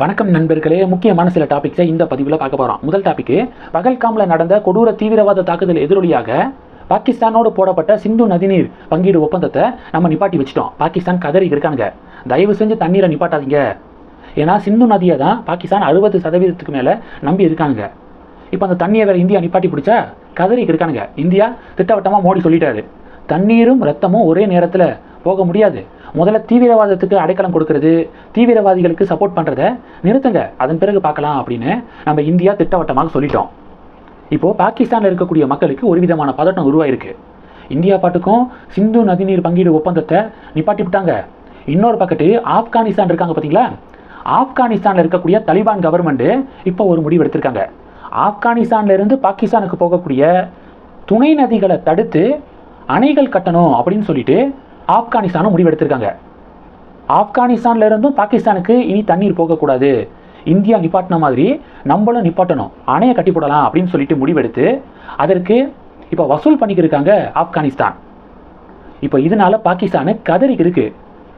வணக்கம் நண்பர்களே. முக்கியமான சில டாபிக்ஸை இந்த பதிவில் பார்க்க போகிறோம் முதல் டாபிக்கு பகல்காமில் நடந்த கொடூர தீவிரவாத தாக்குதல் எதிரொலியாக பாகிஸ்தானோடு போடப்பட்ட சிந்து நதிநீர் பங்கீடு ஒப்பந்தத்தை நம்ம நிப்பாட்டி வச்சிட்டோம். பாகிஸ்தான் கதறி இருக்காங்க தயவு செஞ்சு தண்ணீரை நிப்பாட்டாதீங்க. ஏன்னா சிந்து நதியை தான் பாகிஸ்தான் அறுபது சதவீதத்துக்கு மேலே நம்பி இருக்காங்க இப்போ அந்த தண்ணியை வேறு இந்தியா நிப்பாட்டி பிடிச்சா கதறி இருக்கானுங்க இந்தியா திட்டவட்டமாக மோடி சொல்லிட்டாரு. தண்ணீரும் ரத்தமும் ஒரே நேரத்தில் போக முடியாது. முதல்ல தீவிரவாதத்துக்கு அடைக்கலம் கொடுக்கறது தீவிரவாதிகளுக்கு சப்போர்ட் பண்ணுறத நிறுத்துங்க. அதன் பிறகு பார்க்கலாம் அப்படின்னு நம்ம இந்தியா திட்டவட்டமாக சொல்லிட்டோம். இப்போது பாகிஸ்தானில் இருக்கக்கூடிய மக்களுக்கு ஒரு விதமான பதட்டம் உருவாயிருக்கு. இந்தியா பாட்டுக்கும் சிந்து நதிநீர் பங்கீடு ஒப்பந்தத்தை நிப்பாட்டி விட்டாங்க. இன்னொரு பக்கத்து ஆப்கானிஸ்தான் இருக்காங்க பார்த்தீங்களா ஆப்கானிஸ்தானில் இருக்கக்கூடிய தலிபான் கவர்மெண்ட்டு இப்போ ஒரு முடிவு எடுத்திருக்காங்க. ஆப்கானிஸ்தான்லேருந்து பாகிஸ்தானுக்கு போகக்கூடிய துணை நதிகளை தடுத்து அணைகள் கட்டணும் அப்படின்னு சொல்லிட்டு ஆப்கானிஸ்தானும் முடிவெடுத்திருக்காங்க. ஆப்கானிஸ்தான்ல இருந்தும் பாகிஸ்தானுக்கு இனி தண்ணீர் போகக்கூடாது. இந்தியா நிப்பாட்டின மாதிரி நம்மளும் நிப்பாட்டணும். அணையை கட்டி போடலாம் அப்படின்னு சொல்லிட்டு முடிவெடுத்து அதற்கு இப்போ வசூல் பண்ணிக்கிருக்காங்க ஆப்கானிஸ்தான். இப்போ இதனால பாகிஸ்தானு கதறிக்கு இருக்கு.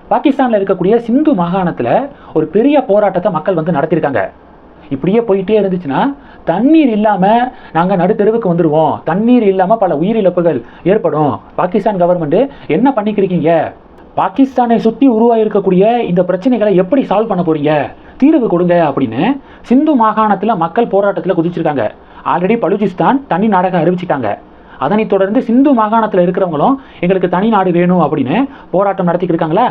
பாகிஸ்தானில் இருக்கக்கூடிய சிந்து மாகாணத்தில் ஒரு பெரிய போராட்டத்தை மக்கள் வந்து நடத்தியிருக்காங்க இப்படியே போயிட்டே இருந்துச்சுன்னா தண்ணீர் இல்லாமல் நாங்கள் நடுத்தெருவுக்கு வந்துடுவோம் தண்ணீர் இல்லாமல் பல உயிரிழப்புகள் ஏற்படும். பாகிஸ்தான் கவர்மெண்ட் என்ன பண்ணிக்கிறீங்க பாகிஸ்தானை சுற்றி உருவாகிருக்கக்கூடிய இந்த பிரச்சனைகளை எப்படி சால்வ் பண்ண போறீங்க? தீர்வு கொடுங்க அப்படின்னு சிந்து மாகாணத்தில் மக்கள் போராட்டத்தில் குதிச்சிருக்காங்க. ஆல்ரெடி பலுஜிஸ்தான் தனி நாடகம் அறிவிச்சிட்டாங்க. அதனைத் தொடர்ந்து சிந்து மாகாணத்தில் இருக்கிறவங்களும் எங்களுக்கு தனி நாடு வேணும் அப்படின்னு போராட்டம் நடத்திக்கிட்டு இருக்காங்களா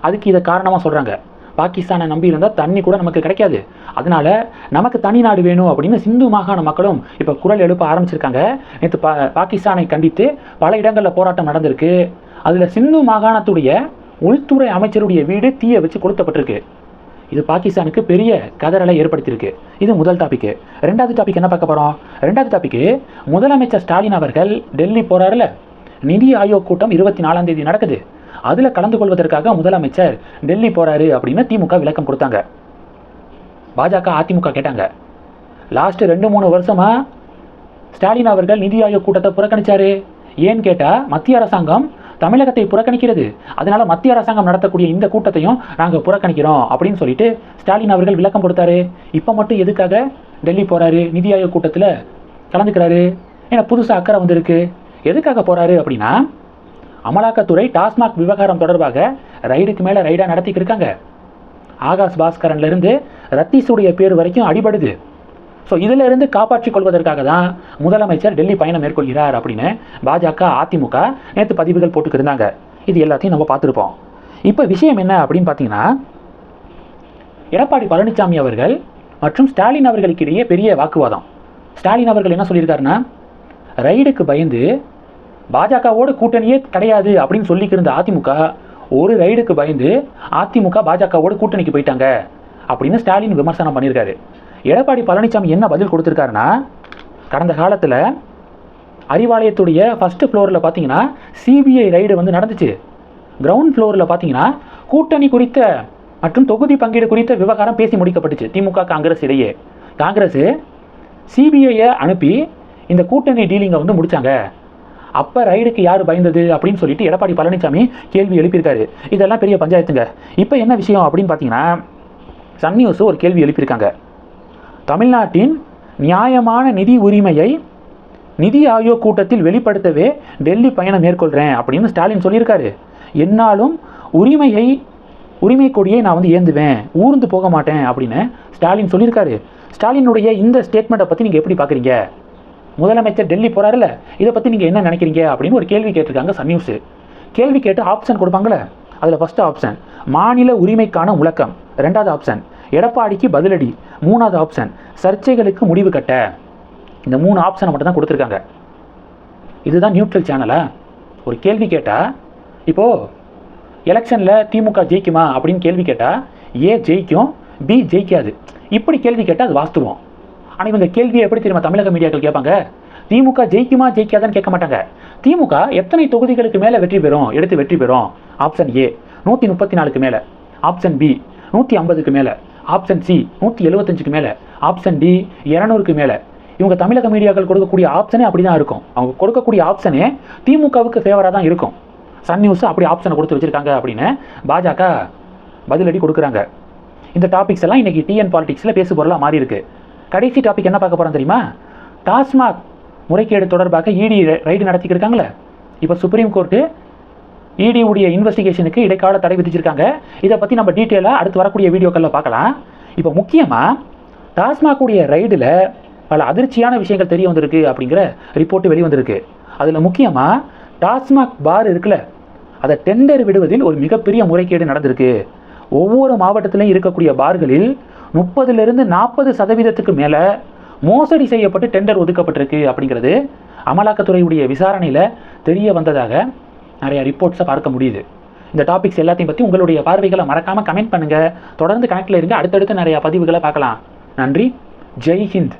அதுக்கு இதை காரணமாக சொல்கிறாங்க பாகிஸ்தானை நம்பி இருந்தால் தண்ணி கூட நமக்கு கிடைக்காது. அதனால நமக்கு தனி நாடு வேணும் அப்படின்னு சிந்து மாகாண மக்களும் இப்போ குரல் எழுப்ப ஆரம்பிச்சிருக்காங்க. நேற்று பா பாகிஸ்தானை கண்டித்து பல இடங்களில் போராட்டம் நடந்திருக்கு. அதில் சிந்து மாகாணத்துடைய உள்துறை அமைச்சருடைய வீடு தீயை வச்சு கொளுத்தப்பட்டிருக்கு. இது பாகிஸ்தானுக்கு பெரிய கதறலை ஏற்படுத்தியிருக்கு. இது முதல் டாபிக் ரெண்டாவது டாபிக் என்ன பார்க்க போகிறோம் ரெண்டாவது டாபிக் முதலமைச்சர் ஸ்டாலின் அவர்கள் டெல்லி போகிறாருல நிதி ஆயோக் கூட்டம் இருபத்தி நாலாம் தேதி நடக்குது. அதில் கலந்து கொள்வதற்காக முதலமைச்சர் டெல்லி போகிறாரு அப்படின்னு திமுக விளக்கம் கொடுத்தாங்க. பாஜக அதிமுக கேட்டாங்க. லாஸ்ட் ரெண்டு மூணு வருஷமா ஸ்டாலின் அவர்கள் நிதி ஆயோக் கூட்டத்தை புறக்கணிச்சாரு. ஏன்னு கேட்டால் மத்திய அரசாங்கம் தமிழகத்தை புறக்கணிக்கிறது. அதனால மத்திய அரசாங்கம் நடத்தக்கூடிய இந்த கூட்டத்தையும் நாங்கள் புறக்கணிக்கிறோம் அப்படின்னு சொல்லிட்டு ஸ்டாலின் அவர்கள் விளக்கம் கொடுத்தாரு. இப்போ மட்டும் எதுக்காக டெல்லி போகிறாரு நிதி ஆயோக் கூட்டத்தில் கலந்துக்கிறாரு. ஏன்னா புதுசாக அக்கறை வந்திருக்கு. எதுக்காக போகிறாரு அப்படின்னா அமலாக்கத்துறை டாஸ்மாக் விவகாரம் தொடர்பாக ரைடுக்கு மேலே ரைடாக நடத்திக்கிட்டு இருக்காங்க. ஆகாஷ் பாஸ்கரன்லேருந்து ரத்தீஸுடைய பேர் வரைக்கும் அடிபடுது. ஸோ இதிலிருந்து காப்பாற்றிக் கொள்வதற்காக தான் முதலமைச்சர் டெல்லி பயணம் மேற்கொள்கிறார் அப்படின்னு பாஜக அதிமுக நேற்று பதிவுகள் போட்டுக்கிருந்தாங்க இது எல்லாத்தையும் நம்ம பார்த்துருப்போம். இப்போ விஷயம் என்ன அப்படின்னு பார்த்தீங்கன்னா எடப்பாடி பழனிசாமி அவர்கள் மற்றும் ஸ்டாலின் அவர்களுக்கு இடையே பெரிய வாக்குவாதம். ஸ்டாலின் அவர்கள் என்ன சொல்லியிருக்காருன்னா ரைடுக்கு பயந்து பாஜகவோட கூட்டணியே கிடையாது அப்படின்னு சொல்லிக்கிருந்த அதிமுக ஒரு ரைடுக்கு பயந்து அதிமுக பாஜகவோட கூட்டணிக்கு போயிட்டாங்க அப்படின்னு ஸ்டாலின் விமர்சனம் பண்ணியிருக்காரு. எடப்பாடி பழனிசாமி என்ன பதில் கொடுத்துருக்காருன்னா கடந்த காலத்தில் அறிவாலயத்துடைய ஃபஸ்ட்டு ஃப்ளோரில் பார்த்தீங்கன்னா சிபிஐ ரைடு வந்து நடந்துச்சு. கிரவுண்ட் ஃப்ளோரில் பார்த்தீங்கன்னா கூட்டணி குறித்த மற்றும் தொகுதி பங்கீடு குறித்த விவகாரம் பேசி முடிக்கப்பட்டுச்சு திமுக காங்கிரஸ் இடையே. காங்கிரஸ் சிபிஐயை அனுப்பி இந்த கூட்டணி டீலிங்கை வந்து முடித்தாங்க அப்போ ரைடுக்கு யார் பயந்தது அப்படின்னு சொல்லிட்டு எடப்பாடி பழனிசாமி கேள்வி எழுப்பியிருக்காரு. இதெல்லாம் பெரிய பஞ்சாயத்துங்க. இப்போ என்ன விஷயம் அப்படின்னு பார்த்தீங்கன்னா சன் நியூஸ் ஒரு கேள்வி எழுப்பியிருக்காங்க. தமிழ்நாட்டின் நியாயமான நிதி உரிமையை நிதி ஆயோக் கூட்டத்தில் வெளிப்படுத்தவே டெல்லி பயணம் மேற்கொள்கிறேன் அப்படின்னு ஸ்டாலின் சொல்லியிருக்காரு. என்னாலும் உரிமையை உரிமை கொடியை நான் வந்து ஏந்துவேன் ஊர்ந்து போக மாட்டேன் அப்படின்னு ஸ்டாலின் சொல்லியிருக்காரு. ஸ்டாலினுடைய இந்த ஸ்டேட்மெண்ட்டை பற்றி நீங்கள் எப்படி பார்க்குறீங்க முதலமைச்சர் டெல்லி போகிறாருல்ல இதை பற்றி நீங்கள் என்ன நினைக்கிறீங்க அப்படின்னு ஒரு கேள்வி கேட்டிருக்காங்க சன் நியூஸு. கேள்வி கேட்டு ஆப்ஷன் கொடுப்பாங்களே அதில் ஃபஸ்ட்டு ஆப்ஷன் மாநில உரிமைக்கான முழக்கம். ரெண்டாவது ஆப்ஷன் எடப்பாடிக்கு பதிலடி. மூணாவது ஆப்ஷன் சர்ச்சைகளுக்கு முடிவு கட்ட. இந்த மூணு ஆப்ஷனை மட்டும் தான் கொடுத்துருக்காங்க. இதுதான் நியூட்ரல் சேனலா ஒரு கேள்வி கேட்டால் இப்போது எலெக்ஷனில் திமுக ஜெயிக்குமா அப்படின்னு கேள்வி கேட்டால் ஏ ஜெயிக்கும் பி ஜெயிக்காது. இப்படி கேள்வி கேட்டால் அது வாஸ்துவம் ஆனால் இவங்க கேள்வியை எப்படி தெரியுமா தமிழக மீடியாக்கள் கேட்பாங்க? திமுக ஜெயிக்குமா ஜெயிக்காதான்னு கேட்க மாட்டாங்க. திமுக எத்தனை தொகுதிகளுக்கு மேலே வெற்றி பெறும்? எடுத்து வெற்றி பெறும். ஆப்ஷன் ஏ நூற்றி முப்பத்தி நாலுக்கு மேலே. ஆப்ஷன் பி நூற்றி ஐம்பதுக்கு மேலே. ஆப்ஷன் சி நூற்றி எழுபத்தஞ்சுக்கு மேலே. ஆப்ஷன் டி இரநூறுக்கு மேலே. இவங்க தமிழக மீடியாக்கள் கொடுக்கக்கூடிய ஆப்ஷனே அப்படி தான் இருக்கும். அவங்க கொடுக்கக்கூடிய ஆப்ஷனே திமுகவுக்கு ஃபேவராக தான் இருக்கும். சன் நியூஸ் அப்படி ஆப்ஷனை கொடுத்து வச்சுருக்காங்க அப்படின்னு பாஜக பதிலடி கொடுக்குறாங்க. இந்த டாபிக்ஸ் எல்லாம் இன்றைக்கி டிஎன் பாலிடிக்ஸில் பேசு பொருளாக மாறி இருக்குது கடைசி டாபிக் என்ன பார்க்க போகிறோம் தெரியுமா? டாஸ்மாக் முறைகேடு தொடர்பாக இடி ரைடு நடத்திக்கிட்டு இருக்காங்களே. இப்போ சுப்ரீம் கோர்ட்டு இடி உடைய இன்வெஸ்டிகேஷனுக்கு இடைக்கால தடை விதிச்சிருக்காங்க. இதை பற்றி நம்ம டீட்டெயிலாக அடுத்து வரக்கூடிய வீடியோக்களில் பார்க்கலாம். இப்போ முக்கியமாக டாஸ்மாக் உடைய ரைடில் பல அதிர்ச்சியான விஷயங்கள் தெரிய வந்திருக்கு அப்படிங்கிற ரிப்போர்ட்டு வெளிவந்திருக்கு அதில் முக்கியமாக டாஸ்மாக் பார் இருக்குல்ல அதை டெண்டர் விடுவதில் ஒரு மிகப்பெரிய முறைகேடு நடந்திருக்கு. ஒவ்வொரு மாவட்டத்திலையும் இருக்கக்கூடிய பார்களில் முப்பதுலேருந்து நாற்பது சதவீதத்துக்கு மேலே மோசடி செய்யப்பட்டு டெண்டர் ஒதுக்கப்பட்டிருக்கு அப்படிங்கிறது அமலாக்கத்துறையுடைய விசாரணையில் தெரிய வந்ததாக நிறைய ரிப்போர்ட்ஸை பார்க்க முடியுது. இந்த டாபிக்ஸ் எல்லாத்தையும் பற்றி உங்களுடைய பார்வைகளை மறக்காமல் கமெண்ட் பண்ணுங்கள் தொடர்ந்து கனெக்டில் இருங்க. அடுத்தடுத்து நிறைய பதிவுகளை பார்க்கலாம். நன்றி. ஜெய் ஹிந்த்.